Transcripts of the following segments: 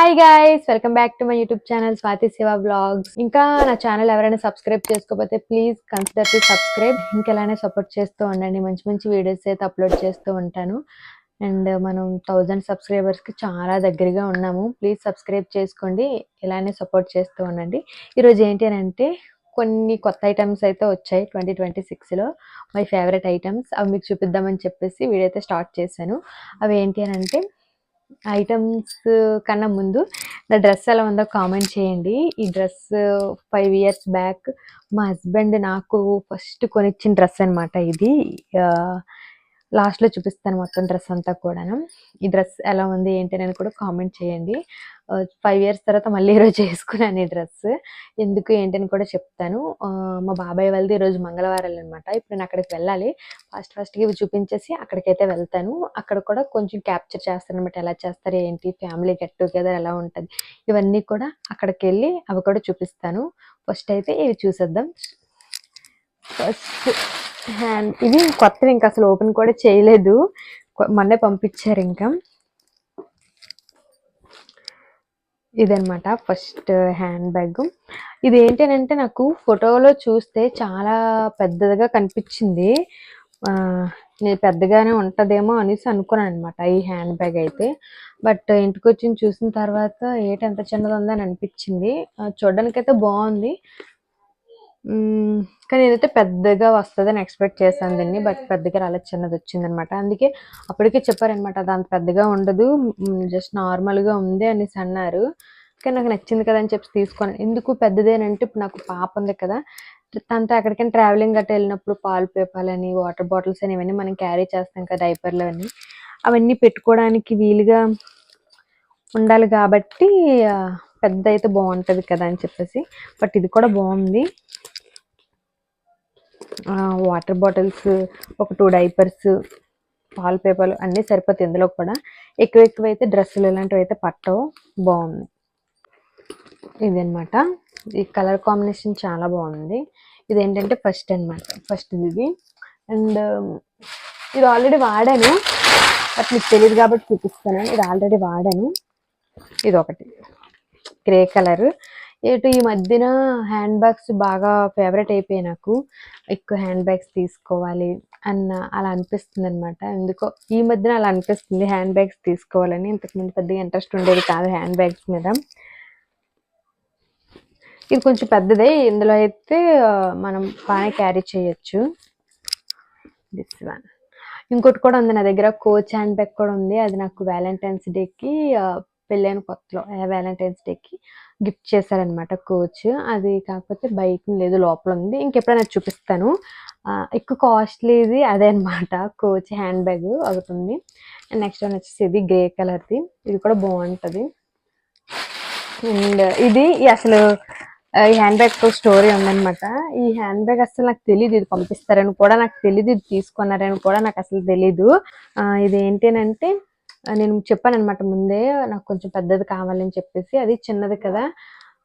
Hi guys welcome back to my YouTube channel Swathi Siva vlogs ఇంకా నా channel ఎవరైనా subscribe చేసుకోకపోతే please consider to subscribe ఇంకెలానే support చేస్తూ ఉండండి. మంచి మంచి వీడియోస్ అయితే అప్లోడ్ చేస్తూ ఉంటాను. అండ్ మనం థౌజండ్ సబ్స్క్రైబర్స్కి చాలా దగ్గరగా ఉన్నాము. ప్లీజ్ సబ్స్క్రైబ్ చేసుకోండి. ఇలానే సపోర్ట్ చేస్తూ ఉండండి. ఈరోజు ఏంటి అని అంటే కొన్ని కొత్త ఐటమ్స్ అయితే వచ్చాయి ట్వంటీ ట్వంటీ సిక్స్లో మై ఫేవరెట్ ఐటమ్స్ అవి మీకు చూపిద్దామని చెప్పేసి వీడియో అయితే స్టార్ట్ చేశాను. అవి ఏంటి అని అంటే ఐటమ్స్ uh, కన్నా ముందు నా డ్రెస్ ఎలా ఉందో కామెంట్ చేయండి. ఈ డ్రెస్ ఫైవ్ ఇయర్స్ బ్యాక్ మా హస్బెండ్ నాకు ఫస్ట్ కొనిచ్చిన డ్రెస్ అనమాట ఇది. లాస్ట్లో చూపిస్తాను మొత్తం డ్రెస్ అంతా కూడాను. ఈ డ్రెస్ ఎలా ఉంది ఏంటి అని కూడా కామెంట్ చేయండి. ఫైవ్ ఇయర్స్ తర్వాత మళ్ళీ ఈరోజు చేసుకున్నాను ఈ డ్రెస్. ఎందుకు ఏంటని కూడా చెప్తాను. మా బాబాయ్ వాళ్ళది ఈరోజు మంగళవారం అనమాట ఇప్పుడు నేను అక్కడికి వెళ్ళాలి. ఫస్ట్ ఫస్ట్కి ఇవి చూపించేసి అక్కడికైతే వెళ్తాను. అక్కడ కూడా కొంచెం క్యాప్చర్ చేస్తాను అనమాట ఎలా చేస్తారు ఏంటి? ఫ్యామిలీ గెట్ టుగెదర్ ఎలా ఉంటుంది? ఇవన్నీ కూడా అక్కడికి వెళ్ళి అవి కూడా చూపిస్తాను. ఫస్ట్ అయితే ఇవి చూసేద్దాం. ఫస్ట్ హ్యాండ్ ఇది కొత్తవి ఇంకా అసలు ఓపెన్ కూడా చేయలేదు. మొన్నే పంపించారు ఇంకా. ఇదనమాట ఫస్ట్ హ్యాండ్ బ్యాగ్ ఇది ఏంటంటే నాకు ఫోటోలో చూస్తే చాలా పెద్దదిగా కనిపించింది. నేను పెద్దగానే ఉంటుందేమో అనేసి అనుకున్నాను అనమాట ఈ హ్యాండ్ బ్యాగ్ అయితే. బట్ ఇంటికి వచ్చి చూసిన తర్వాత ఏంటి ఎంత చిన్నది ఉందని అనిపించింది. చూడడానికైతే బాగుంది. కానీ ఏదైతే పెద్దగా వస్తుందని ఎక్స్పెక్ట్ చేశాను దీన్ని బట్ పెద్దగా రాలేదు చిన్నది వచ్చింది అనమాట అందుకే అప్పటికే చెప్పారనమాట అది అంత పెద్దగా ఉండదు జస్ట్ నార్మల్గా ఉంది అనేసి అన్నారు. కానీ నాకు నచ్చింది కదా అని చెప్పి తీసుకున్నాను ఎందుకు పెద్దదేనంటే ఇప్పుడు నాకు పాప ఉంది కదా తనతో ఎక్కడికైనా ట్రావెలింగ్ గట్రా వెళ్ళినప్పుడు పాలు పేపాలని వాటర్ బాటిల్స్ అని ఇవన్నీ మనం క్యారీ చేస్తాం కదా డైపర్లు అవన్నీ అవన్నీ పెట్టుకోవడానికి వీలుగా ఉండాలి కాబట్టి పెద్ద అయితే బాగుంటుంది కదా అని చెప్పేసి. బట్ ఇది కూడా బాగుంది. వాటర్ బాటిల్స్ ఒక టూ డైపర్స్ పాల పేపర్లు అన్నీ సరిపోతాయి ఇందులో కూడా. ఎక్కువ ఎక్కువ అయితే డ్రెస్సులు ఇలాంటివి అయితే పట్టవు. బాగుంది. ఇదనమాట ఈ కలర్ కాంబినేషన్ చాలా బాగుంది. ఇది ఏంటంటే ఫస్ట్ అన్నమాట. ఫస్ట్ ఇది అండ్ um, ఇది ఆల్రెడీ వాడాను. బట్ మీకు తెలియదు కాబట్టి చూపిస్తాను. ఇది ఆల్రెడీ వాడాను. ఇది ఒకటి గ్రే కలర్ ఏటు ఈ మధ్యన హ్యాండ్ బ్యాగ్స్ బాగా ఫేవరెట్ అయిపోయాయి నాకు. ఎక్కువ హ్యాండ్ బ్యాగ్స్ తీసుకోవాలి అన్న అలా అనిపిస్తుంది అనమాట ఎందుకో ఈ మధ్యన అలా అనిపిస్తుంది హ్యాండ్ బ్యాగ్స్ తీసుకోవాలని. ఇంతకుముందు పెద్దగా ఇంట్రెస్ట్ ఉండేది కాదు హ్యాండ్ బ్యాగ్స్ మీద. ఇది కొంచెం పెద్దదే. ఇందులో అయితే మనం బాగా క్యారీ చేయొచ్చు. దిస్ వన్ ఇంకోటి కూడా ఉంది నా దగ్గర. కోచ్ హ్యాండ్ బ్యాగ్ కూడా ఉంది. అది నాకు వ్యాలంటైన్స్ డేకి పెళ్ళైన కొత్తలో వ్యాలంటైన్స్ డేకి గిఫ్ట్ చేశారనమాట కోచ్. అది కాకపోతే బయట లేదు లోపల ఉంది. ఇంకెప్పుడైనా చూపిస్తాను. ఎక్కువ కాస్ట్లీది అదే అనమాట కోచ్ హ్యాండ్ బ్యాగ్ ఒకటి ఉంది నెక్స్ట్ వన్ వచ్చేసి ఇది గ్రే కలర్ది ఇది కూడా బాగుంటుంది. అండ్ ఇది అసలు ఈ హ్యాండ్ బ్యాగ్ స్టోరీ ఉందన్నమాట. ఈ హ్యాండ్ బ్యాగ్ అసలు నాకు తెలియదు ఇది పంపిస్తారని కూడా నాకు తెలియదు ఇది తీసుకున్నారని కూడా నాకు అసలు తెలీదు. ఇది ఏంటి అని అంటే నేను చెప్పాను అనమాట ముందే నాకు కొంచెం పెద్దది కావాలని చెప్పేసి అది చిన్నది కదా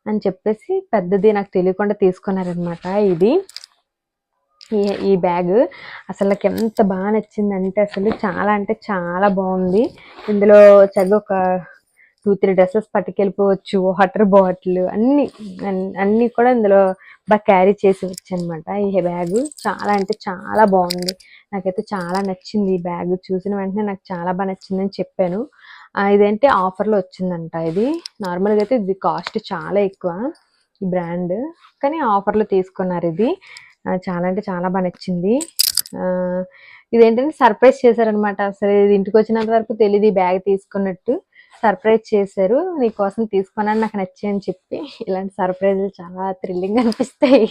అని చెప్పేసి పెద్దది నాకు తెలియకుండా తీసుకున్నారనమాట ఇది. ఈ ఈ బ్యాగ్ అసలు నాకు ఎంత బాగా నచ్చిందంటే అసలు చాలా అంటే చాలా బాగుంది. ఇందులో చదువు ఒక టూ త్రీ డ్రెస్సెస్ పట్టుకెళ్ళిపోవచ్చు వాటర్ బాటిల్ అన్ని అన్నీ కూడా ఇందులో బాగా క్యారీ చేసి వచ్చనమాట ఈ బ్యాగ్. చాలా అంటే చాలా బాగుంది. నాకైతే చాలా నచ్చింది ఈ బ్యాగ్. చూసిన వెంటనే నాకు చాలా బాగా నచ్చిందని చెప్పాను. ఇదేంటి ఆఫర్లో వచ్చిందంట ఇది. నార్మల్గా అయితే ఇది కాస్ట్ చాలా ఎక్కువ ఈ బ్రాండ్. కానీ ఆఫర్లో తీసుకున్నారు ఇది. చాలా అంటే చాలా బాగా నచ్చింది. ఇదేంటంటే సర్ప్రైజ్ చేశారనమాట అసలు ఇది ఇంటికి వచ్చినంత వరకు తెలియదు ఈ బ్యాగ్ తీసుకున్నట్టు. సర్ప్రైజ్ చేశారు. నీకోసం తీసుకున్నాను నాకు నచ్చి అని చెప్పి. ఇలాంటి సర్ప్రైజులు చాలా థ్రిల్లింగ్ అనిపిస్తాయి.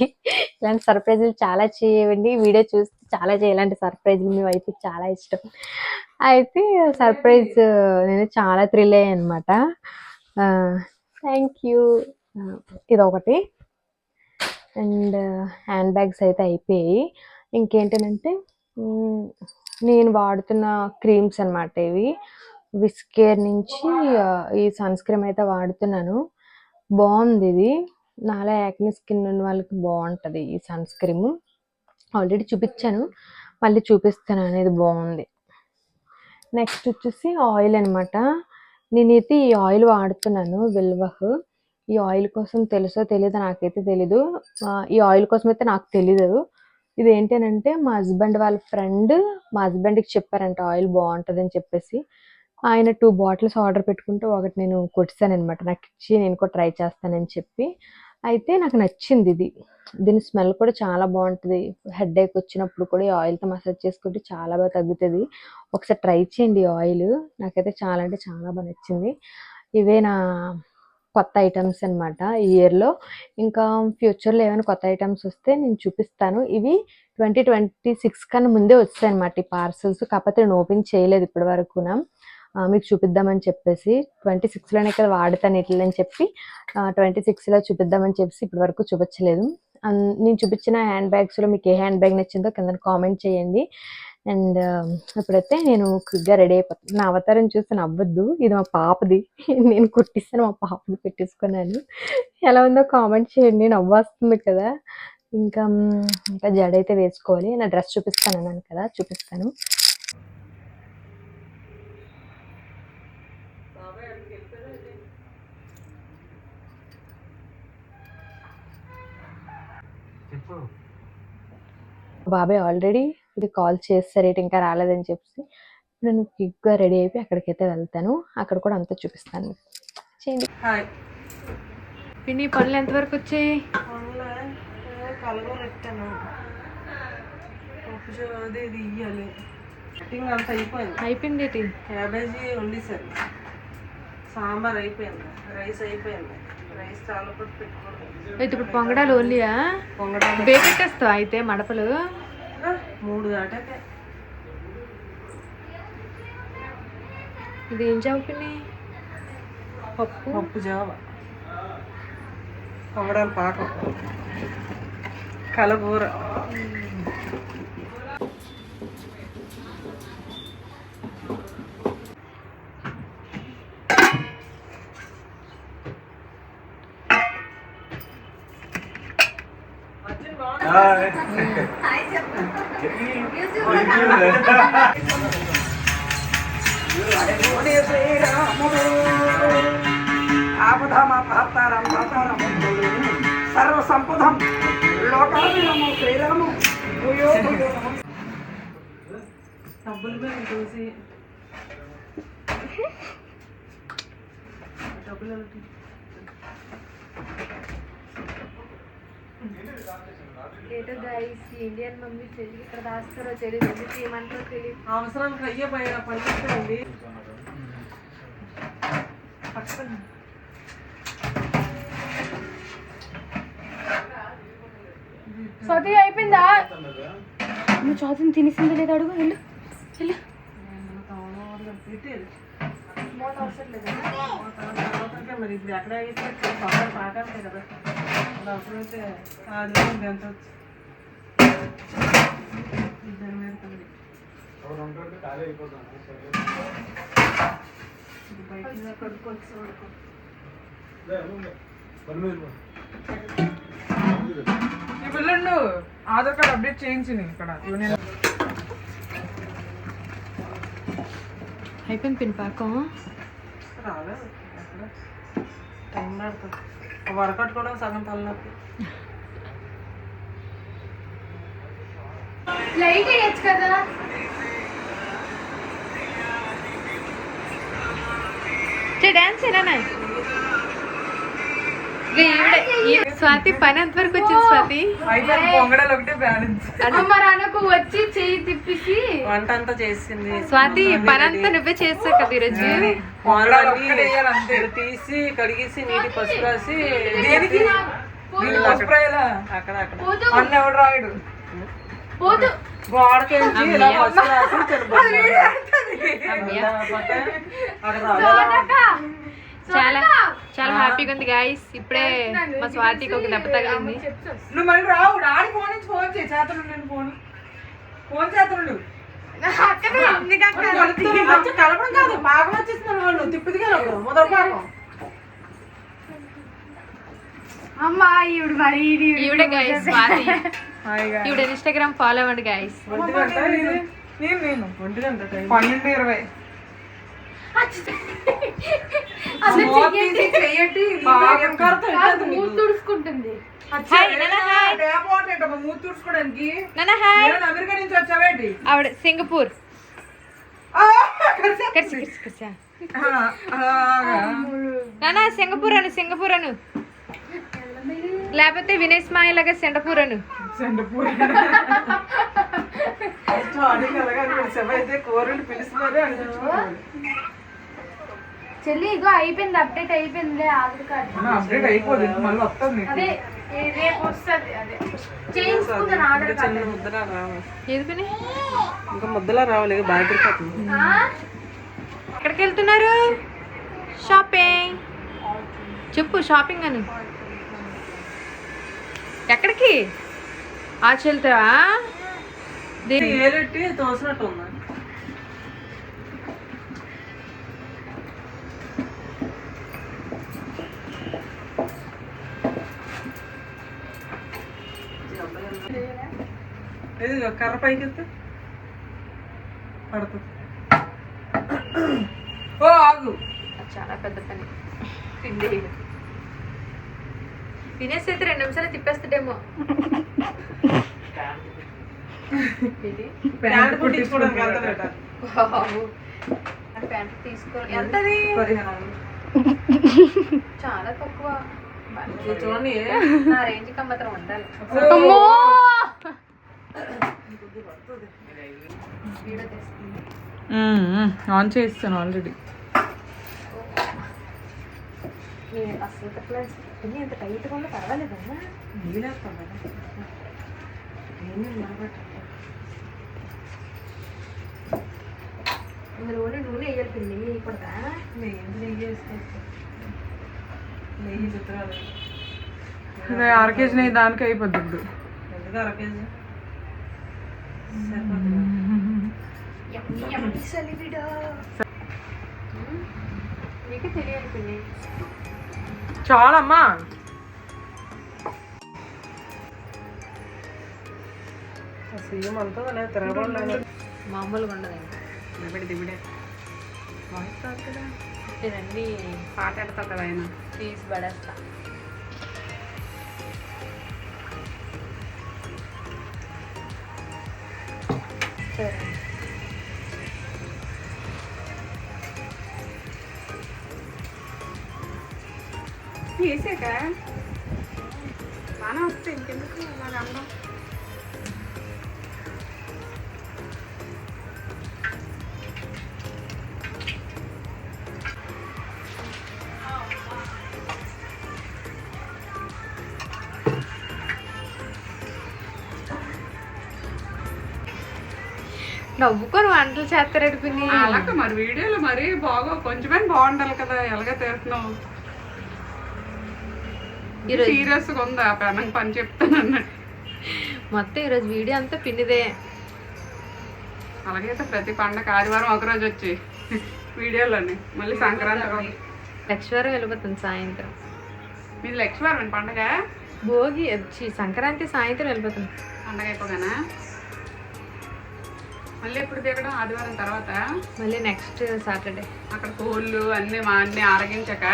ఇలాంటి సర్ప్రైజులు చాలా చేయండి వీడియో చూస్తే చాలా చేయాలంటే ఇలాంటి సర్ప్రైజులు మీ వైపుకి చాలా ఇష్టం. అయితే సర్ప్రైజ్ నేను చాలా థ్రిల్ అయ్యాను అనమాట థ్యాంక్ యూ. ఇది ఒకటి అండ్ హ్యాండ్ బ్యాగ్స్ అయితే అయిపోయాయి. ఇంకేంటంటే నేను వాడుతున్న క్రీమ్స్ అనమాట ఇవి. విస్కేర్ నుంచి ఈ సన్ స్క్రీమ్ అయితే వాడుతున్నాను. బాగుంది ఇది. నాలా యాక్ని స్కిన్ ఉన్న వాళ్ళకి బాగుంటుంది ఈ సన్ స్క్రీమ్ ఆల్రెడీ చూపించాను. మళ్ళీ చూపిస్తాను అనేది బాగుంది. నెక్స్ట్ వచ్చేసి ఆయిల్ అన్నమాట. నేనైతే ఈ ఆయిల్ వాడుతున్నాను విల్వహ్. ఈ ఆయిల్ కోసం తెలుసో తెలీదో నాకైతే తెలీదు. ఈ ఆయిల్ కోసం అయితే నాకు తెలీదు. ఇది ఏంటంటే మా హస్బెండ్ వాళ్ళ ఫ్రెండ్ మా హస్బెండ్కి చెప్పారంట ఆయిల్ బాగుంటుంది అని చెప్పేసి. ఆయన టూ బాటిల్స్ ఆర్డర్ పెట్టుకుంటే ఒకటి నేను కొట్టాను అనమాట నాకు ఇచ్చి నేను కూడా ట్రై చేస్తానని చెప్పి. అయితే నాకు నచ్చింది ఇది. దీని స్మెల్ కూడా చాలా బాగుంటుంది. హెడ్ ఏక్ వచ్చినప్పుడు కూడా ఈ ఆయిల్తో మసాజ్ చేసుకుంటే చాలా బాగా తగ్గుతుంది. ఒకసారి ట్రై చేయండి ఈ ఆయిల్ నాకైతే చాలా అంటే చాలా బాగా నచ్చింది. ఇవే నా కొత్త ఐటమ్స్ అనమాట ఈ ఇయర్లో ఇంకా ఫ్యూచర్లో ఏమైనా కొత్త ఐటమ్స్ వస్తే నేను చూపిస్తాను. ఇవి ట్వంటీ ట్వంటీ సిక్స్ కన్నా ముందే వచ్చాయి అనమాట ఈ పార్సల్స్ కాకపోతే నేను ఓపెన్ చేయలేదు ఇప్పటి వరకు మీకు చూపిద్దామని చెప్పేసి ట్వంటీ సిక్స్లోనే కదా వాడతాను ఇట్లని చెప్పి ట్వంటీ సిక్స్లో చూపిద్దామని చెప్పేసి ఇప్పటి వరకు చూపించలేదు నేను చూపించిన హ్యాండ్ బ్యాగ్స్లో మీకు ఏ హ్యాండ్ బ్యాగ్ నచ్చిందో కింద కామెంట్ చేయండి. అండ్ ఇప్పుడైతే నేను క్విక్గా రెడీ అయిపోతాను నా అవతారం చూస్తే నవ్వద్దు. ఇది మా పాపది. నేను కుట్టిస్తాను మా పాపది పెట్టేసుకున్నాను. ఎలా ఉందో కామెంట్ చేయండి. నవ్వస్తుంది కదా. ఇంకా ఇంకా జడ అయితే వేసుకోవాలి. నా డ్రెస్ చూపిస్తాను అన్నాను కదా. చూపిస్తాను. బాబాయ్ ఆల్రెడీ ఇది కాల్ చేస్తారు ఏంటి ఇంకా రాలేదని చెప్పి నేను క్విక్గా రెడీ అయిపోయి అక్కడికైతే వెళ్తాను. అక్కడ కూడా అంతా చూపిస్తాను. చేయండి. హాయ్. పిన్ని పనులు ఎంతవరకు వచ్చాయి? అయిపోయింది. అయిపోయింది ఏంటి? క్యాబేజీ వండేసారు సాంబార్ అయిపోయింది రైస్ అయిపోయింది. అయితే ఇప్పుడు పొంగడాలు ఓన్లీయా పొంగడాలు. బేపెట్టేస్తావా అయితే మడపలు? మూడు దాటాకే ఇది ఏం చదువుకుని పప్పు? పప్పు జావ. పొంగడాలు పాకం. కలగూర సర్వ సంపదం లోకాభిరాము శ్రీరాము డబ్బులు చూసి డబ్బులు ఏటో గైస్ ఇండియన్ మమ్మీ తెలియదు ఇక్కడ దాస్తారో తెలియదు ఎందుకు ఏమంటారో తెలియదు అవసరానికి అయ్యే పై పనిచేస్తాయండి పక్కన స్వాతి అయిపోయిందా? నువ్వు స్వాతిని తినేసిందో లేదో అడుగు వెళ్ళు వెళ్ళు. మరి ఇప్పుడు ఎక్కడ అయితే పాకాలి కదా. అది అవసరమైతే అది ఎంత ఇద్దరి మీద బయట కడుక్కోవచ్చు పిల్లండు ఆధార్ కార్డ్ అప్డేట్ చేయించింది ఇక్కడ. యూనియన్ అయిపోయింది పిన్ పాకం. రాలేదు టైం పడుతుంది. వర్కౌట్ కూడా సగం తలనొప్పి లైట్ వేయచ్చు కదా? డాన్స్ ఏనా స్వాతి పని ఎంతవరకు వచ్చింది స్వాతి. అయితే పొంగడాలు ఒకటే బ్యాలెన్స్. మరి అనకు వచ్చి చెయ్యి తిప్పిసి. వంట అంతా చేసింది. స్వాతి పని అంతా నువ్వే చేస్తావు కదా ఈరోజు. తీసి కడిగేసి నీటి పసుపు రాసి. దేనికి? అక్కడ అక్కడ. అన్న ఎవడు రాయుడు? పోదు. గోడకి వెళ్ళి ఇలా పసుపు రాసి చెరుపు అక్కడ రావాలి. చాలా చాలా హ్యాపీగా ఉంది గాయస్ ఇప్పుడే మా స్వాతికి ఒక దెబ్బ తగిలింది. నువ్వు మళ్ళీ రావు. డాడీ ఫోన్ నుంచి ఫోన్ చేయి. చేతను నేను ఫోన్. ఫోన్ కలపడం కాదు. పాకం వచ్చేస్తున్నారు వాళ్ళు. మొదటి పాకం అమ్మా ఈవిడ మరి ఈవిడ హాయిగా ఈవిడ ఇన్స్టాగ్రామ్ ఫాలో అవ్వండి ఇది? నేను నేను పన్నెండు ఇరవై మోత తీసి చెయ్యటి బాగా కడతా మూడు తుడుచుకుంటుంది. హాయ్ నేను అమెరికా నుంచి వచ్చావేంటి ఆవిడ సింగపూర్. సింగపూర్ అను సింగపూర్ అను. లేకపోతే వినయ్ స్మాయిల్ లాగా సింగపూర్ అను. సెండపూర్ చెల్లి ఇగో అయిపోయింది అప్డేట్ అయిపోయిందిలే ఆధార్ కార్డు. అప్డేట్ అయిపోదు మళ్ళీ వస్తుంది అదే ఈ రేపు వస్తుంది అదే. చేయించుకుంటాను ఆధార్ ఇంకా చిన్న ముద్దలా రావాలి. ఏది పని ఇంకా ముద్దలా రావాలి బాగా తిరిగిపోతుంది ఎక్కడికి వెళ్తున్నారు షాపింగ్. చెప్పు షాపింగ్ అని. ఎక్కడికి? ఆచి వెళ్తావా దీని ఏలెట్టి తోసినట్టు ఉంది? ఇది కర్ర పైకి పడుతుంది ఓ ఆగు. చాలా పెద్ద పని. పిండి తినేసి అయితే రెండు నిమిషాలు తిప్పేస్తాడేమో ప్యాంట్ వెళ్తాడట ప్యాంట్ తీసుకో ఎంతది. చాలా తక్కువ. చూడండి నా రేంజ్కి మాత్రం ఉండాలి. ఆన్ చేస్తాను ఆల్రెడీ. ఇందులోనే నూనె వేయాలి పిన్ని వేయకూడదా నెయ్యి నెయ్యి నెయ్యి చిత్రాలు అదే అర కేజీ నెయ్యి దానికి అయిపోద్ది ఇప్పుడు. ఎందుకు అర కేజీ? చాలమ్మా. సీఎం అంతా అలా మామూలుగా ఉండదు. దిబిడి దిబిడే. నేనన్నీ పాటాడతావు కదా ఆయన. తీసి పడేస్తా. సరే తీసాక బాగానే వస్తాయి. ఇంకెందుకు? అలాగ అందం నవ్వుకొని వంటలు చేస్తారట పిన్ని. అలాగ మరి వీడియోలో మరి బాగా కొంచెమే బాగుండాలి కదా ఎలాగ చేస్తున్నావు ఈరోజు సీరియస్గా ఉందా? పెనకు పని చెప్తాను అన్నట్టు మొత్తం ఈరోజు వీడియో అంతా పిన్నిదే. అలాగైతే ప్రతి పండగ ఆదివారం ఒకరోజు వచ్చి వీడియోలోని మళ్ళీ సంక్రాంతి లక్ష్మీవారం వెళ్ళిపోతుంది సాయంత్రం. మీది లక్ష్మీవారం పండగ? భోగి సంక్రాంతి సాయంత్రం వెళ్ళిపోతుంది. పండగ అయిపోగానా? మళ్ళీ ఎప్పుడు దిగడం? ఆదివారం తర్వాత? మళ్ళీ నెక్స్ట్ సాటర్డే అక్కడ కోళ్ళు అన్ని మా అన్ని ఆరగించక?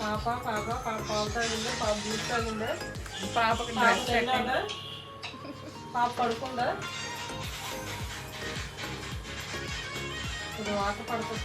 పాప పాప పాప పాలు తాగిందా పాప జ్యూస్ తాగిందా పాపకి పాప డ్రెస్ పాప పడుకుందా? ఇది వాటర్ పడుతుంది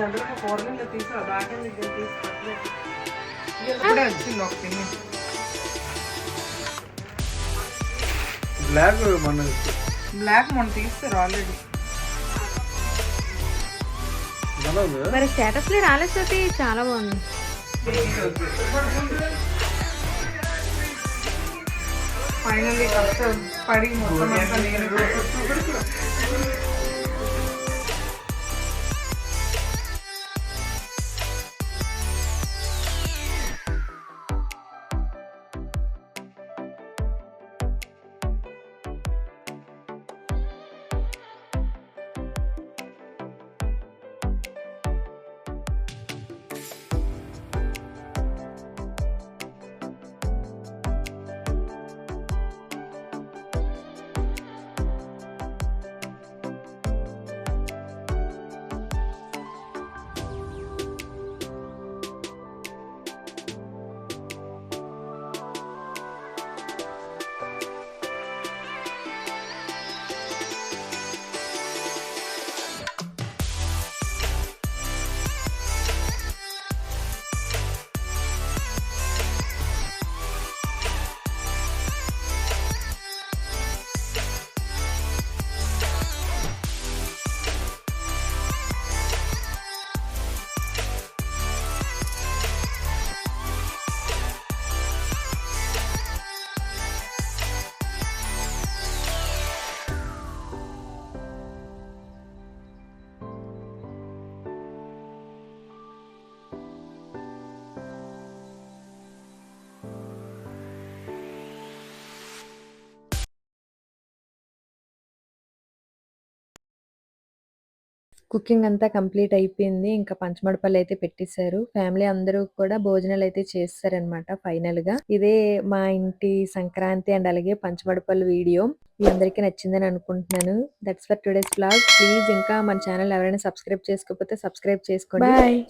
అందరూ ఒక కూరగాయలు తీసి ఆ బాగా దగ్గర తీసి పట్టలేదు ఇప్పుడే వచ్చింది ఒక పిన్ని. బ్లాక్ మన బ్లాక్ మొన్న తీస్తారు ఆల్రెడీ. ఎలా ఉంది? మరి స్టేటస్లో రాలేదు చాలా బాగుంది. ఫైనల్లీ కష్టం పడి మొత్తం అంతా నీళ్ళు కుకింగ్ అంతా కంప్లీట్ అయిపోయింది. ఇంకా పంచమడపల్లి అయితే పెట్టేశారు. ఫ్యామిలీ అందరూ కూడా భోజనాలు అయితే చేశారనమాట ఫైనల్గా ఇదే మా ఇంటి సంక్రాంతి అండ్ అలాగే పంచమడపల్లి వీడియో. మీ అందరికీ నచ్చిందని అనుకుంటున్నాను. That's for today's vlog please ఇంకా మన ఛానల్ ఎవరైనా సబ్స్క్రైబ్ చేసుకోకపోతే సబ్స్క్రైబ్ చేసుకోండి. బాయ్.